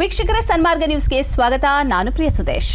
ವೀಕ್ಷಕರೇ ಸನ್ಮಾರ್ಗ ನ್ಯೂಸ್ಗೆ ಸ್ವಾಗತ. ನಾನು ಪ್ರಿಯ ಸುದೇಶ್.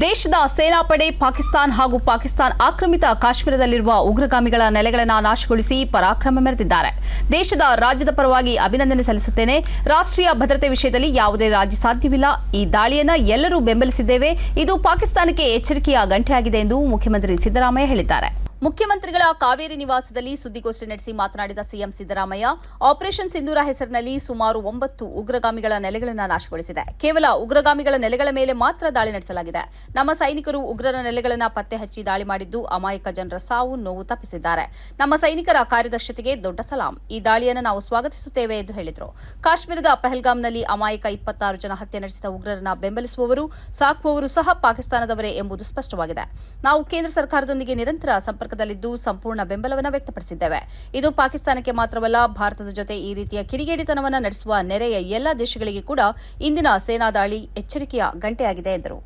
ದೇಶದ ಸೇನಾಪಡೆ ಪಾಕಿಸ್ತಾನ್ ಹಾಗೂ ಪಾಕಿಸ್ತಾನ್ ಆಕ್ರಮಿತ ಕಾಶ್ಮೀರದಲ್ಲಿರುವ ಉಗ್ರಗಾಮಿಗಳ ನೆಲೆಗಳನ್ನು ನಾಶಗೊಳಿಸಿ ಪರಾಕ್ರಮ ಮೆರೆದಿದ್ದಾರೆ. ದೇಶದ ರಾಜ್ಯದ ಪರವಾಗಿ ಅಭಿನಂದನೆ ಸಲ್ಲಿಸುತ್ತೇನೆ. ರಾಷ್ಟ್ರೀಯ ಭದ್ರತೆ ವಿಷಯದಲ್ಲಿ ಯಾವುದೇ ರಾಜಿ ಸಾಧ್ಯವಿಲ್ಲ. ಈ ದಾಳಿಯನ್ನು ಎಲ್ಲರೂ ಬೆಂಬಲಿಸಿದ್ದೇವೆ. ಇದು ಪಾಕಿಸ್ತಾನಕ್ಕೆ ಎಚ್ಚರಿಕೆಯ ಗಂಟೆಯಾಗಿದೆ ಎಂದು ಮುಖ್ಯಮಂತ್ರಿ ಸಿದ್ದರಾಮಯ್ಯ ಹೇಳಿದ್ದಾರೆ. ಮುಖ್ಯಮಂತ್ರಿಗಳ ಕಾವೇರಿ ನಿವಾಸದಲ್ಲಿ ಸುದ್ದಿಗೋಷ್ಠಿ ನಡೆಸಿ ಮಾತನಾಡಿದ ಸಿಎಂ ಸಿದ್ದರಾಮಯ್ಯ, ಆಪರೇಷನ್ ಸಿಂಧೂರ ಹೆಸರಿನಲ್ಲಿ ಸುಮಾರು ಒಂಬತ್ತು ಉಗ್ರಗಾಮಿಗಳ ನೆಲೆಗಳನ್ನು ನಾಶಗೊಳಿಸಿದೆ. ಕೇವಲ ಉಗ್ರಗಾಮಿಗಳ ನೆಲೆಗಳ ಮೇಲೆ ಮಾತ್ರ ದಾಳಿ ನಡೆಸಲಾಗಿದೆ. ನಮ್ಮ ಸೈನಿಕರು ಉಗ್ರರ ನೆಲೆಗಳನ್ನು ಪತ್ತೆ ಹಚ್ಚಿ ದಾಳಿ ಮಾಡಿದ್ದು ಅಮಾಯಕ ಜನರ ಸಾವು ನೋವು ತಪ್ಪಿಸಿದ್ದಾರೆ. ನಮ್ಮ ಸೈನಿಕರ ಕಾರ್ಯದಕ್ಷತೆಗೆ ದೊಡ್ಡ ಸಲಾಂ. ಈ ದಾಳಿಯನ್ನು ನಾವು ಸ್ವಾಗತಿಸುತ್ತೇವೆ ಎಂದು ಹೇಳಿದರು. ಕಾಶ್ಮೀರದ ಪಹಲ್ಗಾಮ್ನಲ್ಲಿ ಅಮಾಯಕ ಇಪ್ಪತ್ತಾರು ಜನ ಹತ್ಯೆ ನಡೆಸಿದ ಉಗ್ರರನ್ನ ಬೆಂಬಲಿಸುವವರು, ಸಾಕುವವರು ಸಹ ಪಾಕಿಸ್ತಾನದವರೇ ಎಂಬುದು ಸ್ಪಷ್ಟವಾಗಿದೆ. ನಾವು ಕೇಂದ್ರ ಸರ್ಕಾರದೊಂದಿಗೆ ನಿರಂತರ ಸಂಪರ್ಕದಲ್ಲಿದ್ದು ಸಂಪೂರ್ಣ ಬೆಂಬಲವನ್ನು ವ್ಯಕ್ತಪಡಿಸಿದ್ದೇವೆ. ಇದು ಪಾಕಿಸ್ತಾನಕ್ಕೆ ಮಾತ್ರವಲ್ಲ, ಭಾರತದ ಜೊತೆ ಈ ರೀತಿಯ ಕಿಡಿಗೇಡಿತನವನ್ನು ನಡೆಸುವ ನೆರೆಯ ಎಲ್ಲ ದೇಶಗಳಿಗೆ ಕೂಡ ಇಂದಿನ ಸೇನಾ ದಾಳಿ ಎಚ್ಚರಿಕೆಯ ಗಂಟೆಯಾಗಿದೆ, ಎಂದರು.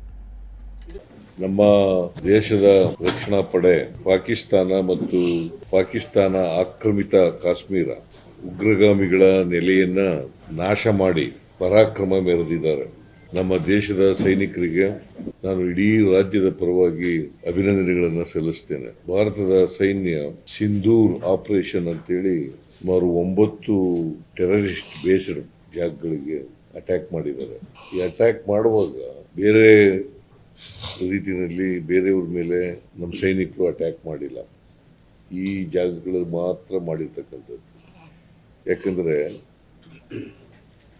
ನಮ್ಮ ದೇಶದ ರಕ್ಷಣಾ ಪಡೆ ಪಾಕಿಸ್ತಾನ ಮತ್ತು ಪಾಕಿಸ್ತಾನ ಆಕ್ರಮಿತ ಕಾಶ್ಮೀರ ಉಗ್ರಗಾಮಿಗಳ ನೆಲೆಯನ್ನ ನಾಶ ಮಾಡಿ ಪರಾಕ್ರಮ ಮೆರೆದಿದ್ದಾರೆ. ನಮ್ಮ ದೇಶದ ಸೈನಿಕರಿಗೆ ನಾನು ಇಡೀ ರಾಜ್ಯದ ಪರವಾಗಿ ಅಭಿನಂದನೆಗಳನ್ನು ಸಲ್ಲಿಸ್ತೇನೆ. ಭಾರತದ ಸೈನ್ಯ ಸಿಂಧೂರ್ ಆಪರೇಷನ್ ಅಂತೇಳಿ ಸುಮಾರು ಒಂಬತ್ತು ಟೆರರಿಸ್ಟ್ ಬೇಸ್ಡ್ ಜಾಗಗಳಿಗೆ ಅಟ್ಯಾಕ್ ಮಾಡಿದ್ದಾರೆ. ಈ ಅಟ್ಯಾಕ್ ಮಾಡುವಾಗ ಬೇರೆ ರೀತಿಯಲ್ಲಿ ಬೇರೆಯವ್ರ ಮೇಲೆ ನಮ್ಮ ಸೈನಿಕರು ಅಟ್ಯಾಕ್ ಮಾಡಿಲ್ಲ. ಈ ಜಾಗಗಳಲ್ಲಿ ಮಾತ್ರ ಮಾಡಿರ್ತಕ್ಕಂಥದ್ದು. ಯಾಕಂದರೆ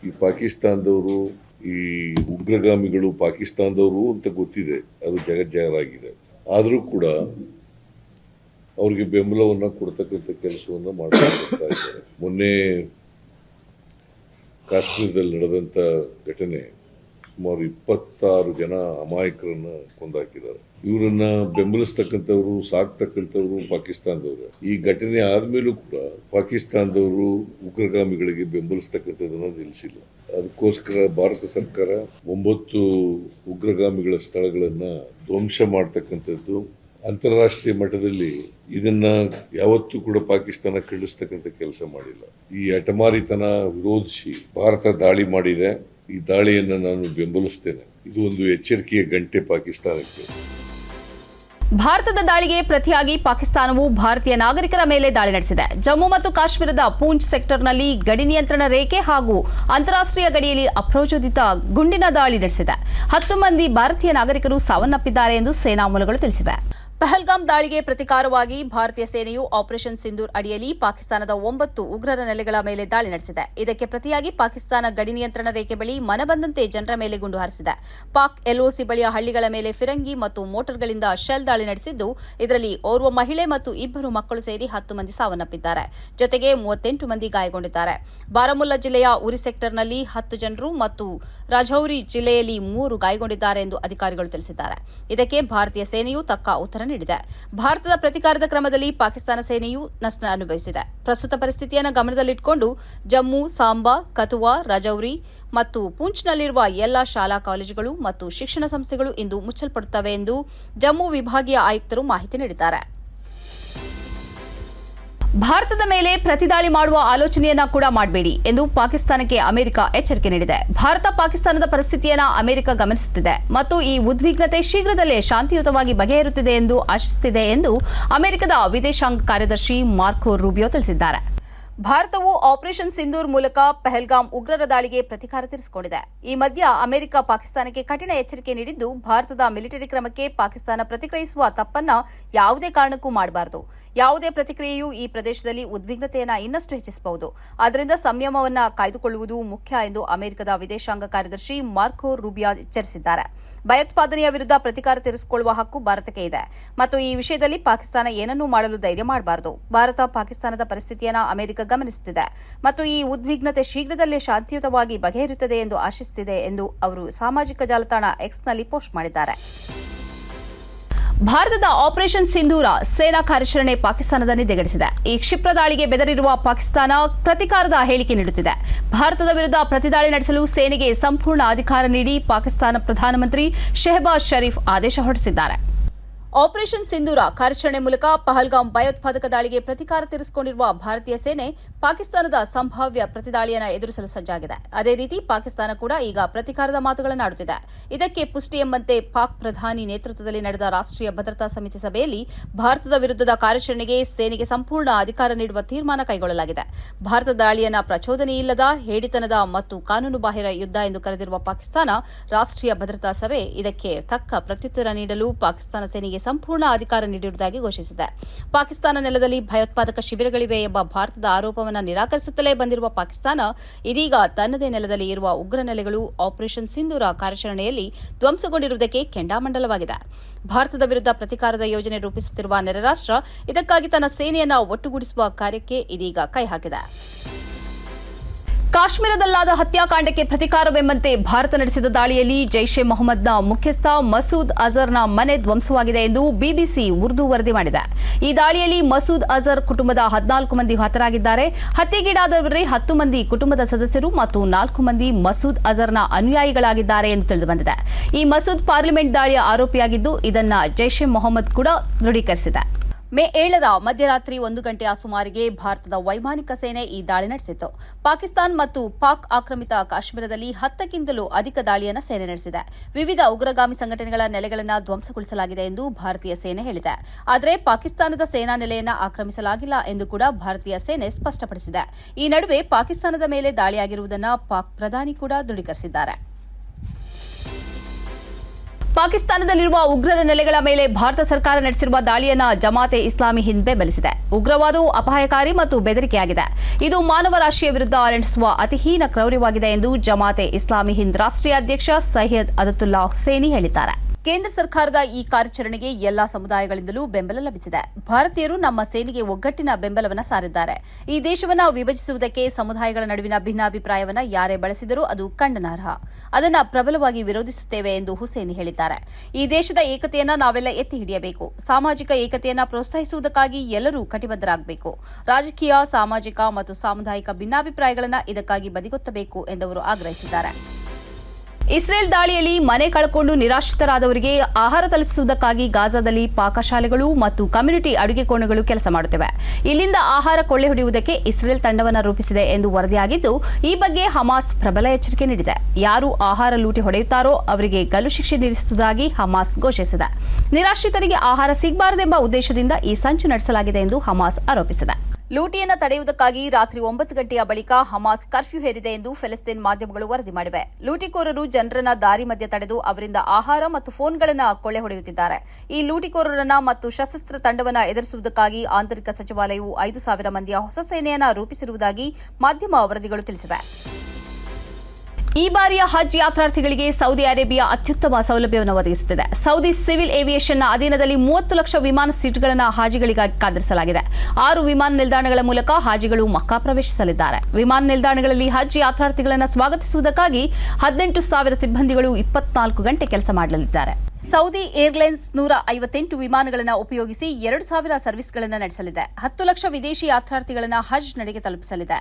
ಈ ಪಾಕಿಸ್ತಾನದವರು ಈ ಉಗ್ರಗಾಮಿಗಳು ಪಾಕಿಸ್ತಾನದವರು ಅಂತ ಗೊತ್ತಿದೆ. ಅದು ಜಗಜ್ಜಾಹರಾಗಿದೆ ಆದರೂ ಕೂಡ ಅವರಿಗೆ ಬೆಂಬಲವನ್ನ ಕೊಡ್ತಕ್ಕಂಥ ಕೆಲಸವನ್ನು ಮಾಡ್ತಾ ಇದ್ದಾರೆ. ಮೊನ್ನೆ ಕಾಶ್ಮೀರದಲ್ಲಿ ನಡೆದಂತ ಘಟನೆ ಸುಮಾರು ಇಪ್ಪತ್ತಾರು ಜನ ಅಮಾಯಕರನ್ನ ಕೊಂದಾಕಿದ್ದಾರೆ. ಇವರನ್ನ ಬೆಂಬಲಿಸ್ತಕ್ಕಂಥವ್ರು, ಸಾಕ್ತಕ್ಕಂಥವ್ರು ಪಾಕಿಸ್ತಾನದವರು. ಈ ಘಟನೆ ಆದ್ಮೇಲೂ ಕೂಡ ಪಾಕಿಸ್ತಾನದವರು ಉಗ್ರಗಾಮಿಗಳಿಗೆ ಬೆಂಬಲಿಸ್ತಕ್ಕಂಥದ್ದನ್ನ ನಿಲ್ಲಿಸಿಲ್ಲ. ಅದಕ್ಕೋಸ್ಕರ ಭಾರತ ಸರ್ಕಾರ ಒಂಬತ್ತು ಉಗ್ರಗಾಮಿಗಳ ಸ್ಥಳಗಳನ್ನ ಧ್ವಂಸ ಮಾಡ್ತಕ್ಕಂಥದ್ದು, ಅಂತಾರಾಷ್ಟ್ರೀಯ ಮಟ್ಟದಲ್ಲಿ ಇದನ್ನ ಯಾವತ್ತೂ ಕೂಡ ಪಾಕಿಸ್ತಾನ ಖಂಡಿಸ್ತಕ್ಕಂಥ ಕೆಲಸ ಮಾಡಿಲ್ಲ. ಈ ಅಟಮಾರಿತನ ವಿರೋಧಿಸಿ ಭಾರತ ದಾಳಿ ಮಾಡಿದೆ. ಈ ದಾಳಿಯನ್ನು ನಾನು ಬೆಂಬಲಿಸ್ತೇನೆ. ಇದು ಒಂದು ಎಚ್ಚರಿಕೆಯ ಗಂಟೆ ಪಾಕಿಸ್ತಾನಕ್ಕೆ. ಭಾರತದ ದಾಳಿಗೆ ಪ್ರತಿಯಾಗಿ ಪಾಕಿಸ್ತಾನವು ಭಾರತೀಯ ನಾಗರಿಕರ ಮೇಲೆ ದಾಳಿ ನಡೆಸಿದೆ. ಜಮ್ಮು ಮತ್ತು ಕಾಶ್ಮೀರದ ಪೂಂಚ್ ಸೆಕ್ಟರ್ನಲ್ಲಿ ಗಡಿ ನಿಯಂತ್ರಣ ರೇಖೆ ಹಾಗೂ ಅಂತಾರಾಷ್ಟ್ರೀಯ ಗಡಿಯಲ್ಲಿ ಅಪ್ರಚೋದಿತ ಗುಂಡಿನ ದಾಳಿ ನಡೆಸಿದೆ. ಹತ್ತು ಮಂದಿ ಭಾರತೀಯ ನಾಗರಿಕರು ಸಾವನ್ನಪ್ಪಿದ್ದಾರೆ ಎಂದು ಸೇನಾ ಮೂಲಗಳು ತಿಳಿಸಿವೆ. ಪಹಲ್ಗಾಮ್ ದಾಳಿಗೆ ಪ್ರತಿಕಾರವಾಗಿ ಭಾರತೀಯ ಸೇನೆಯು ಆಪರೇಷನ್ ಸಿಂಧೂರ್ ಅಡಿಯಲ್ಲಿ ಪಾಕಿಸ್ತಾನದ ಒಂಬತ್ತು ಉಗ್ರರ ನೆಲೆಗಳ ಮೇಲೆ ದಾಳಿ ನಡೆಸಿದೆ. ಇದಕ್ಕೆ ಪ್ರತಿಯಾಗಿ ಪಾಕಿಸ್ತಾನ ಗಡಿ ನಿಯಂತ್ರಣ ರೇಖೆ ಬಳಿ ಮನಬಂದಂತೆ ಜನರ ಮೇಲೆ ಗುಂಡು ಹಾರಿಸಿದೆ. ಪಾಕ್ ಎಲ್ಒಸಿ ಬಳಿಯ ಹಳ್ಳಿಗಳ ಮೇಲೆ ಫಿರಂಗಿ ಮತ್ತು ಮೋಟಾರ್ಗಳಿಂದ ಶೆಲ್ ದಾಳಿ ನಡೆಸಿದ್ದು, ಇದರಲ್ಲಿ ಓರ್ವ ಮಹಿಳೆ ಮತ್ತು ಇಬ್ಬರು ಮಕ್ಕಳು ಸೇರಿ ಹತ್ತು ಮಂದಿ ಸಾವನ್ನಪ್ಪಿದ್ದಾರೆ. ಜೊತೆಗೆ ಮೂವತ್ತೆಂಟು ಮಂದಿ ಗಾಯಗೊಂಡಿದ್ದಾರೆ. ಬಾರಾಮುಲ್ಲಾ ಜಿಲ್ಲೆಯ ಉರಿ ಸೆಕ್ಟರ್ನಲ್ಲಿ ಹತ್ತು ಜನರು ಮತ್ತು ರಾಜೌರಿ ಜಿಲ್ಲೆಯಲ್ಲಿ ಮೂರು ಗಾಯಗೊಂಡಿದ್ದಾರೆ ಎಂದು ಅಧಿಕಾರಿಗಳು ತಿಳಿಸಿದ್ದಾರೆ. ಇದಕ್ಕೆ ಭಾರತೀಯ ಸೇನೆಯು ತಕ್ಕ ಉತ್ತರ ನೀಡಿದೆ. ಭಾರತದ ಪ್ರತಿಕಾರದ ಕ್ರಮದಲ್ಲಿ ಪಾಕಿಸ್ತಾನ ಸೇನೆಯು ನಷ್ಟ ಅನುಭವಿಸಿದೆ. ಪ್ರಸ್ತುತ ಪರಿಸ್ಥಿತಿಯನ್ನು ಗಮನದಲ್ಲಿಟ್ಟುಕೊಂಡು ಜಮ್ಮು, ಸಾಂಬಾ, ಕತುವಾ, ರಜೌರಿ ಮತ್ತು ಪೂಂಚ್ನಲ್ಲಿರುವ ಎಲ್ಲಾ ಶಾಲಾ ಕಾಲೇಜುಗಳು ಮತ್ತು ಶಿಕ್ಷಣ ಸಂಸ್ಥೆಗಳು ಇಂದು ಮುಚ್ಚಲ್ಪಡುತ್ತವೆ ಎಂದು ಜಮ್ಮು ವಿಭಾಗೀಯ ಆಯುಕ್ತರು ಮಾಹಿತಿ ನೀಡಿದ್ದಾರೆ. ಭಾರತದ ಮೇಲೆ ಪ್ರತಿದಾಳಿ ಮಾಡುವ ಆಲೋಚನೆಯನ್ನ ಕೂಡ ಮಾಡಬೇಡಿ ಎಂದು ಪಾಕಿಸ್ತಾನಕ್ಕೆ ಅಮೆರಿಕ ಎಚ್ಚರಿಕೆ ನೀಡಿದೆ. ಭಾರತ ಪಾಕಿಸ್ತಾನದ ಪರಿಸ್ಥಿತಿಯನ್ನ ಅಮೆರಿಕ ಗಮನಿಸುತ್ತಿದೆ ಮತ್ತು ಈ ಉದ್ವಿಗ್ನತೆ ಶೀಘ್ರದಲ್ಲೇ ಶಾಂತಿಯುತವಾಗಿ ಬಗೆಹರುತ್ತಿದೆ ಎಂದು ಆಶಿಸುತ್ತಿದೆ ಎಂದು ಅಮೆರಿಕದ ವಿದೇಶಾಂಗ ಕಾರ್ಯದರ್ಶಿ ಮಾರ್ಕೋ ರೂಬಿಯೋ ತಿಳಿಸಿದ್ದಾರೆ. ಭಾರತವು ಆಪರೇಷನ್ ಸಿಂಧೂರ್ ಮೂಲಕ ಪೆಹಲ್ಗಾಮ್ ಉಗ್ರರ ದಾಳಿಗೆ ಪ್ರತಿಕಾರ ತೀರಿಸಿಕೊಂಡಿದೆ. ಈ ಮಧ್ಯ ಅಮೆರಿಕ ಪಾಕಿಸ್ತಾನಕ್ಕೆ ಕಠಿಣ ಎಚ್ಚರಿಕೆ ನೀಡಿದ್ದು, ಭಾರತದ ಮಿಲಿಟರಿ ಕ್ರಮಕ್ಕೆ ಪಾಕಿಸ್ತಾನ ಪ್ರತಿಕ್ರಿಯಿಸುವ ತಪ್ಪನ್ನ ಯಾವುದೇ ಕಾರಣಕ್ಕೂ ಮಾಡಬಾರದು. ಯಾವುದೇ ಪ್ರತಿಕ್ರಿಯೆಯು ಈ ಪ್ರದೇಶದಲ್ಲಿ ಉದ್ವಿಗ್ನತೆಯನ್ನು ಇನ್ನಷ್ಟು ಹೆಚ್ಚಿಸಬಹುದು. ಆದ್ದರಿಂದ ಸಂಯಮವನ್ನು ಕಾಯ್ದುಕೊಳ್ಳುವುದು ಮುಖ್ಯ ಎಂದು ಅಮೆರಿಕದ ವಿದೇಶಾಂಗ ಕಾರ್ಯದರ್ಶಿ ಮಾರ್ಕೋ ರೂಬಿಯಾ ಎಚ್ಚರಿಸಿದ್ದಾರೆ. ಭಯೋತ್ಪಾದನೆಯ ವಿರುದ್ಧ ಪ್ರತಿಕಾರ ತೀರಿಸಿಕೊಳ್ಳುವ ಹಕ್ಕು ಭಾರತಕ್ಕೆ ಇದೆ. ಮತ್ತು ಈ ವಿಷಯದಲ್ಲಿ ಪಾಕಿಸ್ತಾನ ಏನನ್ನೂ ಮಾಡಲು ಧೈರ್ಯ ಮಾಡಬಾರದು. ಭಾರತ ಪಾಕಿಸ್ತಾನದ ಪರಿಸ್ಥಿತಿಯನ್ನು ಅಮೆರಿಕ ಗಮನಿಸುತ್ತಿದೆ. ಮತ್ತು ಈ ಉದ್ವಿಗ್ನತೆ ಶೀಘ್ರದಲ್ಲೇ ಶಾಂತಿಯುತವಾಗಿ ಬಗೆಹರಿಯುತ್ತದೆ ಎಂದು ಆಶಿಸುತ್ತಿದೆ ಎಂದು ಅವರು ಸಾಮಾಜಿಕ ಜಾಲತಾಣ ಎಕ್ಸ್ನಲ್ಲಿ ಪೋಸ್ಟ್ ಮಾಡಿದ್ದಾರೆ. ಭಾರತದ ಆಪರೇಷನ್ ಸಿಂಧೂರ ಸೇನಾ ಕಾರ್ಯಾಚರಣೆ ಪಾಕಿಸ್ತಾನದ ನಿದ್ದೆಗೆಡಿಸಿದೆ. ಈ ಕ್ಷಿಪ್ರ ದಾಳಿಗೆ ಬೆದರಿರುವ ಪಾಕಿಸ್ತಾನ ಪ್ರತಿಕಾರದ ಹೇಳಿಕೆ ನೀಡುತ್ತಿದೆ. ಭಾರತದ ವಿರುದ್ಧ ಪ್ರತಿದಾಳಿ ನಡೆಸಲು ಸೇನೆಗೆ ಸಂಪೂರ್ಣ ಅಧಿಕಾರ ನೀಡಿ ಪಾಕಿಸ್ತಾನ ಪ್ರಧಾನಮಂತ್ರಿ ಶೆಹಬಾಜ್ ಶರೀಫ್ ಆದೇಶ ಹೊರಡಿಸಿದ್ದಾರೆ. ಆಪರೇಷನ್ ಸಿಂಧೂರ ಕಾರ್ಯಾಚರಣೆ ಮೂಲಕ ಪಹಲ್ಗಾಂ ಭಯೋತ್ಪಾದಕ ದಾಳಿಗೆ ಪ್ರತಿಕಾರ ತೀರಿಸಿಕೊಂಡಿರುವ ಭಾರತೀಯ ಸೇನೆ ಪಾಕಿಸ್ತಾನದ ಸಂಭಾವ್ಯ ಪ್ರತಿದಾಳಿಯನ್ನು ಎದುರಿಸಲು ಸಜ್ಜಾಗಿದೆ. ಅದೇ ರೀತಿ ಪಾಕಿಸ್ತಾನ ಕೂಡ ಈಗ ಪ್ರತಿಕಾರದ ಮಾತುಗಳನ್ನಾಡುತ್ತಿದೆ ಇದಕ್ಕೆ ಪುಷ್ಟಿ ಎಂಬಂತೆ ಪಾಕ್ ಪ್ರಧಾನಿ ನೇತೃತ್ವದಲ್ಲಿ ನಡೆದ ರಾಷ್ಟ್ರೀಯ ಭದ್ರತಾ ಸಮಿತಿ ಸಭೆಯಲ್ಲಿ ಭಾರತದ ವಿರುದ್ಧದ ಕಾರ್ಯಾಚರಣೆಗೆ ಸೇನೆಗೆ ಸಂಪೂರ್ಣ ಅಧಿಕಾರ ನೀಡುವ ತೀರ್ಮಾನ ಕೈಗೊಳ್ಳಲಾಗಿದೆ. ಭಾರತ ದಾಳಿಯನ್ನ ಪ್ರಚೋದನೆಯಿಲ್ಲದ ಹೇಡಿತನದ ಮತ್ತು ಕಾನೂನುಬಾಹಿರ ಯುದ್ಧ ಎಂದು ಕರೆದಿರುವ ಪಾಕಿಸ್ತಾನ ರಾಷ್ಟ್ರೀಯ ಭದ್ರತಾ ಸಭೆ ಇದಕ್ಕೆ ತಕ್ಕ ಪ್ರತ್ಯುತ್ತರ ನೀಡಲು ಪಾಕಿಸ್ತಾನ ಸೇನೆಗೆ ಸಂಪೂರ್ಣ ಅಧಿಕಾರ ನೀಡಿರುವುದಾಗಿ ಘೋಷಿಸಿದೆ. ಪಾಕಿಸ್ತಾನ ನೆಲದಲ್ಲಿ ಭಯೋತ್ಪಾದಕ ಶಿಬಿರಗಳಿವೆ ಎಂಬ ಭಾರತದ ಆರೋಪವನ್ನು ನಿರಾಕರಿಸುತ್ತಲೇ ಬಂದಿರುವ ಪಾಕಿಸ್ತಾನ ಇದೀಗ ತನ್ನದೇ ನೆಲದಲ್ಲಿ ಇರುವ ಉಗ್ರ ನೆಲೆಗಳು ಆಪರೇಷನ್ ಸಿಂಧೂರ ಕಾರ್ಯಾಚರಣೆಯಲ್ಲಿ ಧ್ವಂಸಗೊಂಡಿರುವುದಕ್ಕೆ ಕೆಂಡಾಮಂಡಲವಾಗಿದೆ. ಭಾರತದ ವಿರುದ್ಧ ಪ್ರತಿಕಾರದ ಯೋಜನೆ ರೂಪಿಸುತ್ತಿರುವ ನೆರೆ ರಾಷ್ಟ್ರ ಇದಕ್ಕಾಗಿ ತನ್ನ ಸೇನೆಯನ್ನು ಒಟ್ಟುಗೂಡಿಸುವ ಕಾರ್ಯಕ್ಕೆ ಇದೀಗ ಕೈ ಹಾಕಿದೆ. ಕಾಶ್ಮೀರದಲ್ಲಾದ ಹತ್ಯಾಕಾಂಡಕ್ಕೆ ಪ್ರತಿಕಾರವೆಂಬಂತೆ ಭಾರತ ನಡೆಸಿದ ದಾಳಿಯಲ್ಲಿ ಜೈಷ್ ಎ ಮೊಹಮ್ಮದ್ನ ಮುಖ್ಯಸ್ಥ ಮಸೂದ್ ಅಜರ್ನ ಮನೆ ಧ್ವಂಸವಾಗಿದೆ ಎಂದು ಬಿಬಿಸಿ ಉರ್ದು ವರದಿ ಮಾಡಿದೆ. ಈ ದಾಳಿಯಲ್ಲಿ ಮಸೂದ್ ಅಜರ್ ಕುಟುಂಬದ ಹದಿನಾಲ್ಕು ಮಂದಿ ಹತರಾಗಿದ್ದಾರೆ. ಹತ್ಯೆಗೀಡಾದವರೇ ಹತ್ತು ಮಂದಿ ಕುಟುಂಬದ ಸದಸ್ಯರು ಮತ್ತು ನಾಲ್ಕು ಮಂದಿ ಮಸೂದ್ ಅಜರ್ನ ಅನುಯಾಯಿಗಳಾಗಿದ್ದಾರೆ ಎಂದು ತಿಳಿದುಬಂದಿದೆ. ಈ ಮಸೂದ್ ಪಾರ್ಲಿಮೆಂಟ್ ದಾಳಿಯ ಆರೋಪಿಯಾಗಿದ್ದು, ಇದನ್ನು ಜೈಷ್ ಎ ಮೊಹಮ್ಮದ್ ಕೂಡ ದೃಢೀಕರಿಸಿದೆ. ಮೇ ಏಳರ ಮಧ್ಯರಾತ್ರಿ ಒಂದು ಗಂಟೆಯ ಸುಮಾರಿಗೆ ಭಾರತದ ವೈಮಾನಿಕ ಸೇನೆ ಈ ದಾಳಿ ನಡೆಸಿತ್ತು. ಪಾಕಿಸ್ತಾನ್ ಮತ್ತು ಪಾಕ್ ಆಕ್ರಮಿತ ಕಾಶ್ಮೀರದಲ್ಲಿ ಹತ್ತಕ್ಕಿಂತಲೂ ಅಧಿಕ ದಾಳಿಯನ್ನು ಸೇನೆ ನಡೆಸಿದೆ. ವಿವಿಧ ಉಗ್ರಗಾಮಿ ಸಂಘಟನೆಗಳ ನೆಲೆಗಳನ್ನು ಧ್ವಂಸಗೊಳಿಸಲಾಗಿದೆ ಎಂದು ಭಾರತೀಯ ಸೇನೆ ಹೇಳಿದೆ. ಆದರೆ ಪಾಕಿಸ್ತಾನದ ಸೇನಾ ನೆಲೆಯನ್ನು ಆಕ್ರಮಿಸಲಾಗಿಲ್ಲ ಎಂದು ಕೂಡ ಭಾರತೀಯ ಸೇನೆ ಸ್ಪಷ್ಟಪಡಿಸಿದೆ. ಈ ನಡುವೆ ಪಾಕಿಸ್ತಾನದ ಮೇಲೆ ದಾಳಿಯಾಗಿರುವುದನ್ನು ಪಾಕ್ ಪ್ರಧಾನಿ ಕೂಡ ದೃಢೀಕರಿಸಿದ್ದಾರೆ. ಪಾಕಿಸ್ತಾನದಲ್ಲಿರುವ ಉಗ್ರರ ನೆಲೆಗಳ ಮೇಲೆ ಭಾರತ ಸರ್ಕಾರ ನಡೆಸಿರುವ ದಾಳಿಯನ್ನ ಜಮಾತೆ ಇಸ್ಲಾಮಿ ಹಿಂದ್ ಬೆಂಬಲಿಸಿದೆ ಉಗ್ರವಾದವು ಅಪಾಯಕಾರಿ ಮತ್ತು ಬೆದರಿಕೆಯಾಗಿದೆ. ಇದು ಮಾನವ ರಾಶಿಯ ವಿರುದ್ಧ ಆರಂಭಿಸುವ ಅತಿಹೀನ ಕ್ರೌರ್ಯವಾಗಿದೆ ಎಂದು ಜಮಾತೆ ಇಸ್ಲಾಮಿ ಹಿಂದ್ ರಾಷ್ಟ್ರೀಯ ಅಧ್ಯಕ್ಷ ಸೈಯದ್ ಅದತ್ತುಲ್ಲಾ ಹುಸೇನಿ ಹೇಳಿದ್ದಾರೆ. ಕೇಂದ್ರ ಸರ್ಕಾರದ ಈ ಕಾರ್ಯಾಚರಣೆಗೆ ಎಲ್ಲಾ ಸಮುದಾಯಗಳಿಂದಲೂ ಬೆಂಬಲ ಲಭಿಸಿದೆ. ಭಾರತೀಯರು ನಮ್ಮ ಸೇನೆಗೆ ಒಗ್ಗಟ್ಟಿನ ಬೆಂಬಲವನ್ನು ಸಾರಿದ್ದಾರೆ. ಈ ದೇಶವನ್ನು ವಿಭಜಿಸುವುದಕ್ಕೆ ಸಮುದಾಯಗಳ ನಡುವಿನ ಭಿನ್ನಾಭಿಪ್ರಾಯವನ್ನು ಯಾರೇ ಬಳಸಿದರೂ ಅದು ಖಂಡನಾರ್ಹ ಅದನ್ನು ಪ್ರಬಲವಾಗಿ ವಿರೋಧಿಸುತ್ತೇವೆ ಎಂದು ಹುಸೇನ್ ಹೇಳಿದ್ದಾರೆ. ಈ ದೇಶದ ಏಕತೆಯನ್ನು ನಾವೆಲ್ಲ ಎತ್ತಿ ಹಿಡಿಯಬೇಕು. ಸಾಮಾಜಿಕ ಏಕತೆಯನ್ನು ಪ್ರೋತ್ಸಾಹಿಸುವುದಕ್ಕಾಗಿ ಎಲ್ಲರೂ ಕಟಿಬದ್ಧರಾಗಬೇಕು. ರಾಜಕೀಯ, ಸಾಮಾಜಿಕ ಮತ್ತು ಸಾಮುದಾಯಿಕ ಭಿನ್ನಾಭಿಪ್ರಾಯಗಳನ್ನು ಇದಕ್ಕಾಗಿ ಬದಿಗೊತ್ತಬೇಕು ಎಂದವರು ಆಗ್ರಹಿಸಿದ್ದಾರೆ. ಇಸ್ರೇಲ್ ದಾಳಿಯಲ್ಲಿ ಮನೆ ಕಳ್ಕೊಂಡು ನಿರಾಶ್ರಿತರಾದವರಿಗೆ ಆಹಾರ ತಲುಪಿಸುವುದಕ್ಕಾಗಿ ಗಾಜಾದಲ್ಲಿ ಪಾಕಶಾಲೆಗಳು ಮತ್ತು ಕಮ್ಯುನಿಟಿ ಅಡುಗೆ ಕೋಣೆಗಳು ಕೆಲಸ ಮಾಡುತ್ತಿವೆ. ಇಲ್ಲಿಂದ ಆಹಾರ ಕೊಳ್ಳೆ ಹೊಡೆಯುವುದಕ್ಕೆ ಇಸ್ರೇಲ್ ತಂಡವನ್ನು ರೂಪಿಸಿದೆ ಎಂದು ವರದಿಯಾಗಿದ್ದು, ಈ ಬಗ್ಗೆ ಹಮಾಸ್ ಪ್ರಬಲ ಎಚ್ಚರಿಕೆ ನೀಡಿದೆ. ಯಾರು ಆಹಾರ ಲೂಟಿ ಹೊಡೆಯುತ್ತಾರೋ ಅವರಿಗೆ ಗಲ್ಲು ಶಿಕ್ಷೆ ನೀಡಿಸುವುದಾಗಿ ಹಮಾಸ್ ಘೋಷಿಸಿದೆ. ನಿರಾಶ್ರಿತರಿಗೆ ಆಹಾರ ಸಿಗಬಾರದೆಂಬ ಉದ್ದೇಶದಿಂದ ಈ ಸಂಚು ನಡೆಸಲಾಗಿದೆ ಎಂದು ಹಮಾಸ್ ಆರೋಪಿಸಿದೆ. ಲೂಟಿಯನ್ನು ತಡೆಯುವುದಕ್ಕಾಗಿ ರಾತ್ರಿ ಒಂಬತ್ತು ಗಂಟೆಯ ಬಳಿಕ ಹಮಾಸ್ ಕರ್ಫ್ಯೂ ಹೇರಿದೆ ಎಂದು ಫೆಲಿಸ್ತೀನ್ ಮಾಧ್ಯಮಗಳು ವರದಿ ಮಾಡಿವೆ. ಲೂಟಿಕೋರರು ಜನರನ್ನ ದಾರಿ ಮಧ್ಯೆ ತಡೆದು ಅವರಿಂದ ಆಹಾರ ಮತ್ತು ಫೋನ್ಗಳನ್ನು ಕೊಳ್ಳೆ ಹೊಡೆಯುತ್ತಿದ್ದಾರೆ. ಈ ಲೂಟಿಕೋರರನ್ನ ಮತ್ತು ಸಶಸ್ತ್ರ ತಂಡವನ್ನು ಎದುರಿಸುವುದಕ್ಕಾಗಿ ಆಂತರಿಕ ಸಚಿವಾಲಯವು ಐದು ಸಾವಿರ ಮಂದಿಯ ಹೊಸ ಸೇನೆಯನ್ನು ರೂಪಿಸಿರುವುದಾಗಿ ಮಾಧ್ಯಮ ವರದಿಗಳು ತಿಳಿಸಿವೆ. ಈ ಬಾರಿಯ ಹಜ್ ಯಾತ್ರಾರ್ಥಿಗಳಿಗೆ ಸೌದಿ ಅರೇಬಿಯಾ ಅತ್ಯುತ್ತಮ ಸೌಲಭ್ಯವನ್ನು ಒದಗಿಸುತ್ತಿದೆ. ಸೌದಿ ಸಿವಿಲ್ ಏವಿಯೇಷನ್ನ ಅಧೀನದಲ್ಲಿ ಮೂವತ್ತು ಲಕ್ಷ ವಿಮಾನ ಸೀಟ್ಗಳನ್ನು ಹಾಜಿಗಳಿಗಾಗಿ ಕಾದಿರಿಸಲಾಗಿದೆ. ಆರು ವಿಮಾನ ನಿಲ್ದಾಣಗಳ ಮೂಲಕ ಹಾಜಿಗಳು ಮಕ್ಕಾ ಪ್ರವೇಶಿಸಲಿದ್ದಾರೆ. ವಿಮಾನ ನಿಲ್ದಾಣಗಳಲ್ಲಿ ಹಜ್ ಯಾತ್ರಾರ್ಥಿಗಳನ್ನು ಸ್ವಾಗತಿಸುವುದಕ್ಕಾಗಿ ಹದಿನೆಂಟು ಸಾವಿರ ಸಿಬ್ಬಂದಿಗಳು ಇಪ್ಪತ್ನಾಲ್ಕು ಗಂಟೆ ಕೆಲಸ ಮಾಡಲಿದ್ದಾರೆ. ಸೌದಿ ಏರ್ಲೈನ್ಸ್ ನೂರ ಐವತ್ತೆಂಟು ವಿಮಾನಗಳನ್ನು ಉಪಯೋಗಿಸಿ ಎರಡು ಸಾವಿರ ಸರ್ವಿಸ್ಗಳನ್ನು ನಡೆಸಲಿದೆ. ಹತ್ತು ಲಕ್ಷ ವಿದೇಶಿ ಯಾತ್ರಾರ್ಥಿಗಳನ್ನು ಹಜ್ ನಡೆಗೆ ತಲುಪಿಸಲಿದೆ.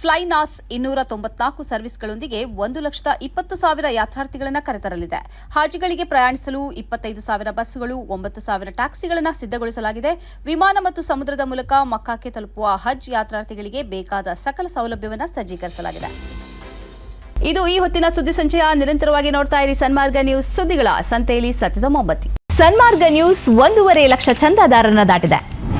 ಫ್ಲೈನಾಸ್ ಇನ್ನೂರ ತೊಂಬತ್ನಾಲ್ಕು ಸರ್ವಿಸ್ಗಳೊಂದಿಗೆ ಒಂದು ಲಕ್ಷದ ಇಪ್ಪತ್ತು ಸಾವಿರ ಯಾತ್ರಾರ್ಥಿಗಳನ್ನು ಕರೆತರಲಿದೆ. ಹಾಜಿಗಳಿಗೆ ಪ್ರಯಾಣಿಸಲು ಇಪ್ಪತ್ತೈದು ಸಾವಿರ ಬಸ್ಸುಗಳು ಒಂಬತ್ತು ಸಾವಿರ ಟ್ಯಾಕ್ಸಿಗಳನ್ನು ಸಿದ್ಧಗೊಳಿಸಲಾಗಿದೆ. ವಿಮಾನ ಮತ್ತು ಸಮುದ್ರದ ಮೂಲಕ ಮಕ್ಕಾಕ್ಕೆ ತಲುಪುವ ಹಜ್ ಯಾತ್ರಾರ್ಥಿಗಳಿಗೆ ಬೇಕಾದ ಸಕಲ ಸೌಲಭ್ಯವನ್ನು ಸಜ್ಜೀಕರಿಸಲಾಗಿದೆ. ಇದು ಈ ಹೊತ್ತಿನ ಸುದ್ದಿ ಸಂಚಯ. ನಿರಂತರವಾಗಿ ನೋಡ್ತಾ ಇರಿ ಸನ್ಮಾರ್ಗ ನ್ಯೂಸ್ ಸುದ್ದಿಗಳ ಸಂತೆಯಲ್ಲಿ ಸತ್ಯದ ಮೊಂಬತ್ತಿ. ಸನ್ಮಾರ್ಗ ನ್ಯೂಸ್ ಒಂದೂವರೆ ಲಕ್ಷ ಚಂದಾದಾರರನ್ನ ದಾಟಿದೆ.